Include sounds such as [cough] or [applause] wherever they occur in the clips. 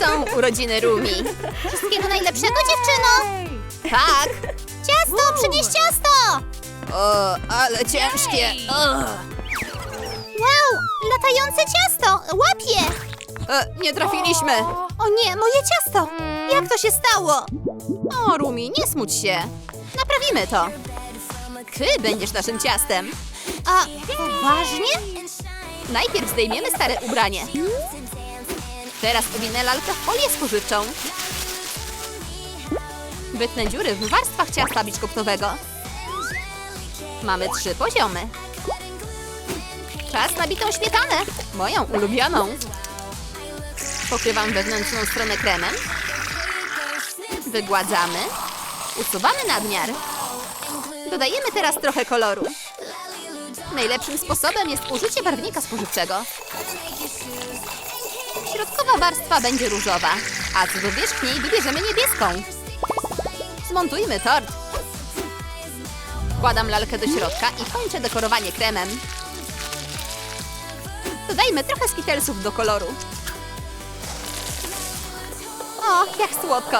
są urodziny Rumi. Wszystkiego najlepszego, dziewczyno! Tak. Ciasto, przynieś ciasto! O, ale ciężkie. Wow, latające ciasto! Łapie! E, nie trafiliśmy. O nie, moje ciasto! Jak to się stało? O, Rumi, nie smuć się. Naprawimy to. Ty będziesz naszym ciastem. A, poważnie? Najpierw zdejmiemy stare ubranie. Teraz owinę lalkę w folię. Wytnę dziury w warstwach ciasta biszkoptowego. Mamy trzy poziomy. Czas na bitą śmietanę, moją ulubioną. Pokrywam wewnętrzną stronę kremem. Wygładzamy. Usuwamy nadmiar. Dodajemy teraz trochę koloru. Najlepszym sposobem jest użycie barwnika spożywczego. Środkowa warstwa będzie różowa, a co do wierzchniej wybierzemy niebieską. Zmontujmy tort. Wkładam lalkę do środka i kończę dekorowanie kremem. Dodajmy trochę skitelsów do koloru. O, jak słodko!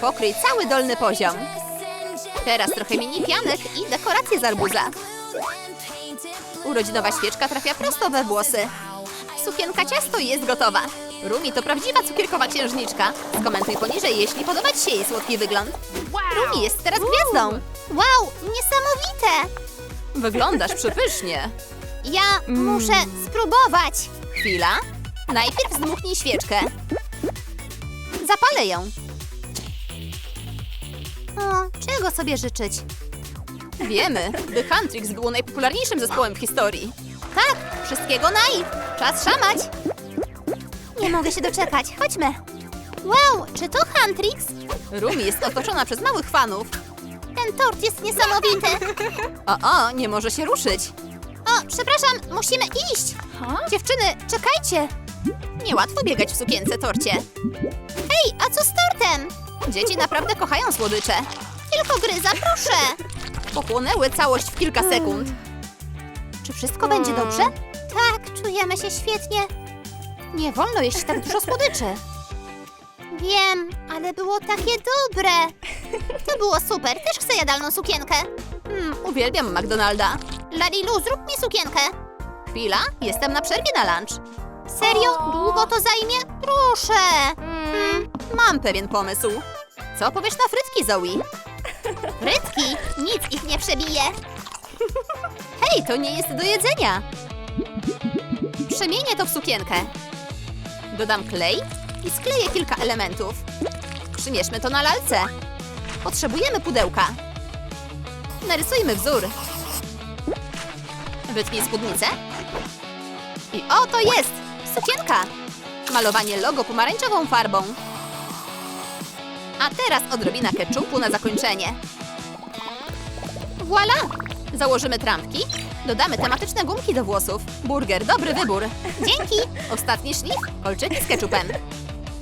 Pokryj cały dolny poziom. Teraz trochę mini pianek i dekoracje z arbuza. Urodzinowa świeczka trafia prosto we włosy. Sukienka ciasto jest gotowa. Rumi to prawdziwa cukierkowa księżniczka. Skomentuj poniżej, jeśli podoba Ci się jej słodki wygląd. Rumi jest teraz gwiazdą. Wow, niesamowite! Wyglądasz przepysznie. Ja muszę spróbować. Chwila. Najpierw zdmuchnij świeczkę. Zapalę ją. O, czego sobie życzyć? Wiemy, The Huntrix było najpopularniejszym zespołem w historii. Tak, wszystkiego naj. Czas szamać. Nie mogę się doczekać. Chodźmy. Wow, czy to Huntrix? Rumi jest otoczona przez małych fanów. Ten tort jest niesamowity. O, o, nie może się ruszyć. O, przepraszam, musimy iść. Dziewczyny, czekajcie. Niełatwo biegać w sukience torcie. Hej, a co z tortem? Dzieci naprawdę kochają słodycze. Tylko gryza, proszę. Pochłonęły całość w kilka sekund. Czy wszystko będzie dobrze? Czujemy się świetnie. Nie wolno jeść tak dużo słodyczy. Wiem, ale było takie dobre. To było super, też chcę jadalną sukienkę. Hmm, uwielbiam McDonalda. Lalilu, zrób mi sukienkę. Chwila, jestem na przerwie na lunch. Serio? Długo to zajmie? Proszę. Hmm, mam pewien pomysł. Co powiesz na frytki, Zoe? Frytki? Nic ich nie przebije. Hej, to nie jest do jedzenia. Przemienię to w sukienkę. Dodam klej i skleję kilka elementów. Przymierzmy to na lalce. Potrzebujemy pudełka. Narysujmy wzór. Wytnij spódnicę. I oto jest! Sukienka! Malowanie logo pomarańczową farbą. A teraz odrobina keczupu na zakończenie. Voila! Założymy trampki, dodamy tematyczne gumki do włosów. Burger, dobry wybór. Dzięki. Ostatni szlif, kolczyki z keczupem.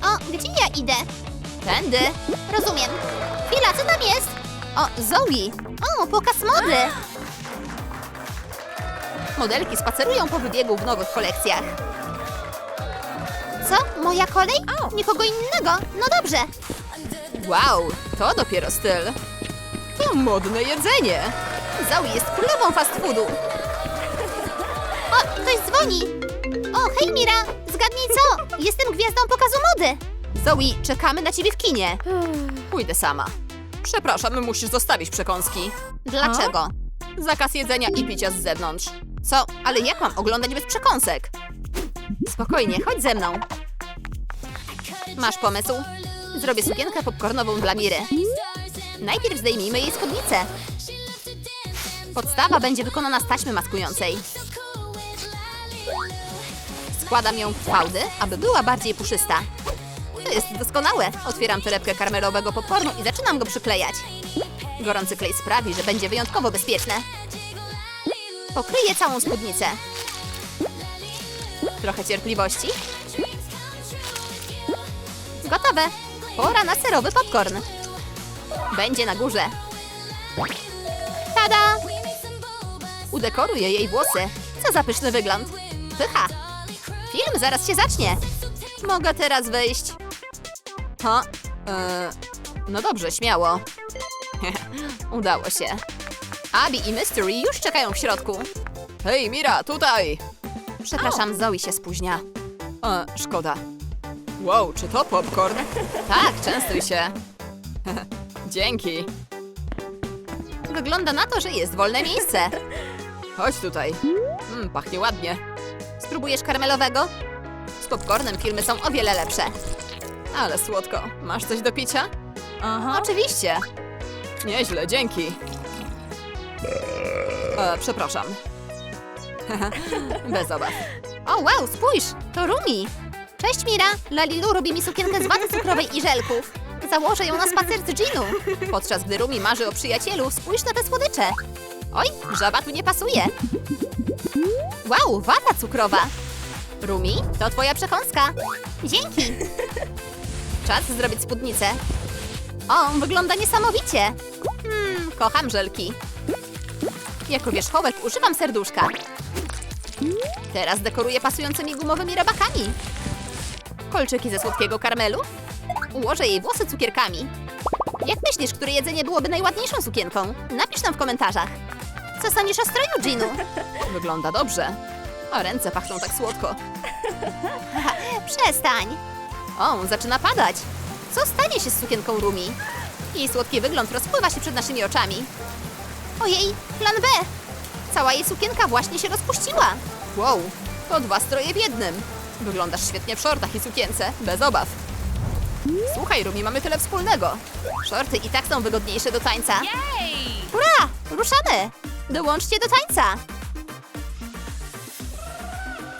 O, gdzie ja idę? Tędy. Rozumiem. Chwila, co tam jest? O, Zoe! O, pokaz mody. Modelki spacerują po wybiegu w nowych kolekcjach. Co? Moja kolej? Nikogo innego. No dobrze. Wow, to dopiero styl. To modne jedzenie. Zoe jest królową fast foodu. O, ktoś dzwoni. O, hej Mira. Zgadnij co? Jestem gwiazdą pokazu mody. Zoe, czekamy na ciebie w kinie. Pójdę sama. Przepraszam, musisz zostawić przekąski. Dlaczego? Zakaz jedzenia i picia z zewnątrz. Co? Ale jak mam oglądać bez przekąsek? Spokojnie, chodź ze mną. Masz pomysł? Zrobię sukienkę popcornową dla Miry. Najpierw zdejmijmy jej spódnicę. Podstawa będzie wykonana z taśmy maskującej. Składam ją w fałdy, aby była bardziej puszysta. To jest doskonałe. Otwieram torebkę karmelowego popcornu i zaczynam go przyklejać. Gorący klej sprawi, że będzie wyjątkowo bezpieczne. Pokryję całą spódnicę. Trochę cierpliwości. Gotowe. Pora na serowy popcorn. Będzie na górze. Tada! Udekoruję jej włosy. Co za pyszny wygląd. Pycha. Film zaraz się zacznie. Mogę teraz wyjść? Ha? E, no dobrze, śmiało. [laughs] Udało się. Abby i Mystery już czekają w środku. Hej, Mira, tutaj! Przepraszam, Zoe się spóźnia. E, szkoda. Wow, czy to popcorn? [laughs] tak, częstuj się. [laughs] Dzięki. Wygląda na to, że jest wolne miejsce. Chodź tutaj. Mm, pachnie ładnie. Spróbujesz karmelowego? Z popcornem filmy są o wiele lepsze. Ale słodko. Masz coś do picia? Aha. Oczywiście. Nieźle, dzięki. E, przepraszam. Bez obaw. O wow, spójrz, to Rumi. Cześć Mira, Lalilu robi mi sukienkę z waty cukrowej i żelków. Założę ją na spacer z Ginu. Podczas gdy Rumi marzy o przyjacielu, spójrz na te słodycze. Oj, żaba tu nie pasuje. Wow, wata cukrowa. Rumi, to twoja przekąska. Dzięki. Czas zrobić spódnicę. O, wygląda niesamowicie. Hmm, kocham żelki. Jako wierzchołek używam serduszka. Teraz dekoruję pasującymi gumowymi robakami. Kolczyki ze słodkiego karmelu. Ułożę jej włosy cukierkami. Jak myślisz, które jedzenie byłoby najładniejszą sukienką? Napisz nam w komentarzach. Co sądzisz o stroju Ginu? Wygląda dobrze. A ręce pachną tak słodko. Przestań. O, zaczyna padać. Co stanie się z sukienką Rumi? Jej słodki wygląd rozpływa się przed naszymi oczami. Ojej, plan B. Cała jej sukienka właśnie się rozpuściła. Wow, to dwa stroje w jednym. Wyglądasz świetnie w shortach i sukience, bez obaw. Słuchaj, Rumi, mamy tyle wspólnego. Shorty i tak są wygodniejsze do tańca. Hurra, ruszamy. Dołączcie do tańca.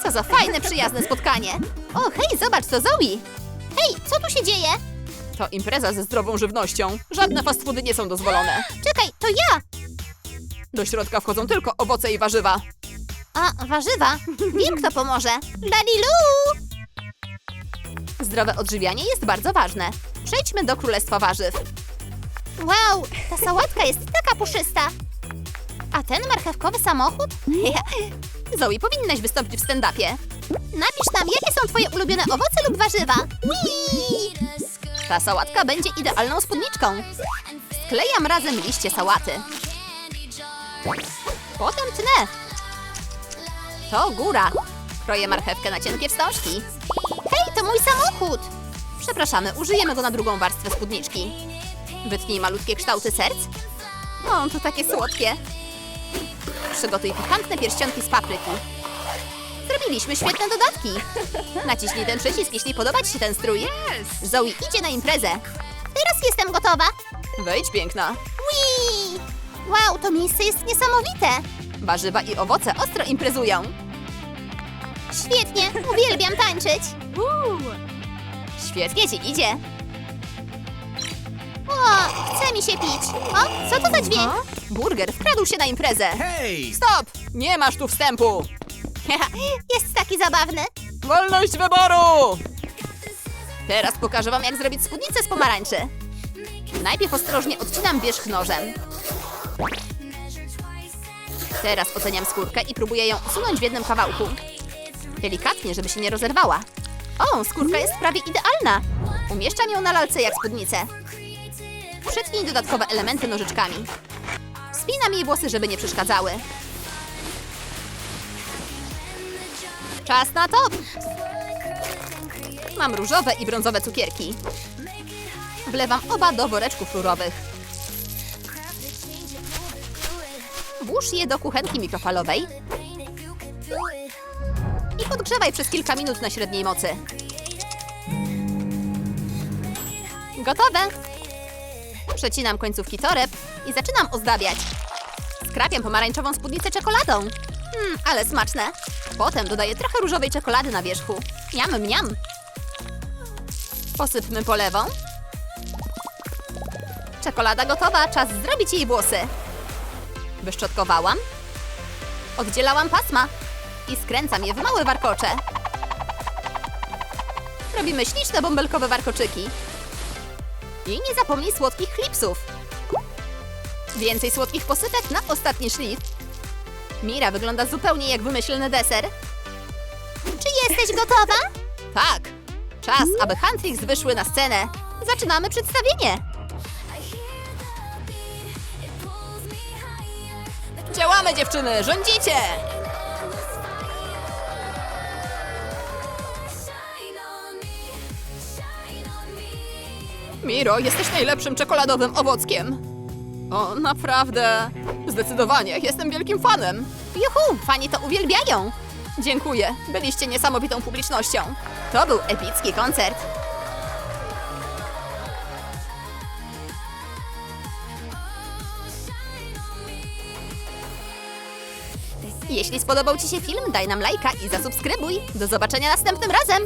Co za fajne, przyjazne spotkanie. O, hej, zobacz, to Zoe. Hej, co tu się dzieje? To impreza ze zdrową żywnością. Żadne fast foody nie są dozwolone. Czekaj, to ja. Do środka wchodzą tylko owoce i warzywa. A, warzywa. Wiem, kto pomoże. Lalilu! Zdrowe odżywianie jest bardzo ważne. Przejdźmy do królestwa warzyw. Wow, ta sałatka jest taka puszysta. A ten marchewkowy samochód? Zoe, powinnaś wystąpić w stand-upie. Napisz nam, jakie są twoje ulubione owoce lub warzywa. Ta sałatka będzie idealną spódniczką. Sklejam razem liście sałaty. Potem tnę. To góra. Kroję marchewkę na cienkie wstążki. Hej, to mój samochód. Przepraszamy, użyjemy go na drugą warstwę spódniczki. Wytnij malutkie kształty serc. O, to takie słodkie. Przygotuj pikantne pierścionki z papryki. Zrobiliśmy świetne dodatki. Naciśnij ten przycisk, jeśli podoba Ci się ten strój. Zoe idzie na imprezę. Teraz jestem gotowa. Wejdź, piękna. Whee! Wow, to miejsce jest niesamowite. Warzywa i owoce ostro imprezują. Świetnie, uwielbiam tańczyć. Świetnie Ci idzie. O, chce mi się pić. O, co to za dźwięk? Burger wkradł się na imprezę. Hej! Stop! Nie masz tu wstępu! [laughs] Jest taki zabawny. Wolność wyboru! Teraz pokażę wam, jak zrobić spódnicę z pomarańczy. Najpierw ostrożnie odcinam wierzch nożem. Teraz oceniam skórkę i próbuję ją usunąć w jednym kawałku. Delikatnie, żeby się nie rozerwała. O, skórka jest prawie idealna. Umieszczam ją na lalce jak spódnicę. Przetnij dodatkowe elementy nożyczkami. Spinam jej włosy, żeby nie przeszkadzały. Czas na top! Mam różowe i brązowe cukierki. Wlewam oba do woreczków rurowych. Włóż je do kuchenki mikrofalowej i podgrzewaj przez kilka minut na średniej mocy. Gotowe! Przecinam końcówki toreb i zaczynam ozdabiać. Skrapiam pomarańczową spódnicę czekoladą. Mmm, ale smaczne. Potem dodaję trochę różowej czekolady na wierzchu. Miam, miam. Posypmy polewą. Czekolada gotowa, czas zrobić jej włosy. Wyszczotkowałam. Oddzielałam pasma i skręcam je w małe warkocze. Robimy śliczne bąbelkowe warkoczyki. I nie zapomnij słodkich klipsów. Więcej słodkich posypek na ostatni szlif. Mira wygląda zupełnie jak wymyślny deser. Czy jesteś gotowa? [laughs] Tak, Czas, aby Huntrix wyszły na scenę. Zaczynamy przedstawienie. Działamy, dziewczyny! Rządzicie! Miro, jesteś najlepszym czekoladowym owockiem. O, naprawdę. Zdecydowanie, jestem wielkim fanem. Juhu, fani to uwielbiają. Dziękuję, byliście niesamowitą publicznością. To był epicki koncert. Jeśli spodobał Ci się film, daj nam lajka i zasubskrybuj. Do zobaczenia następnym razem.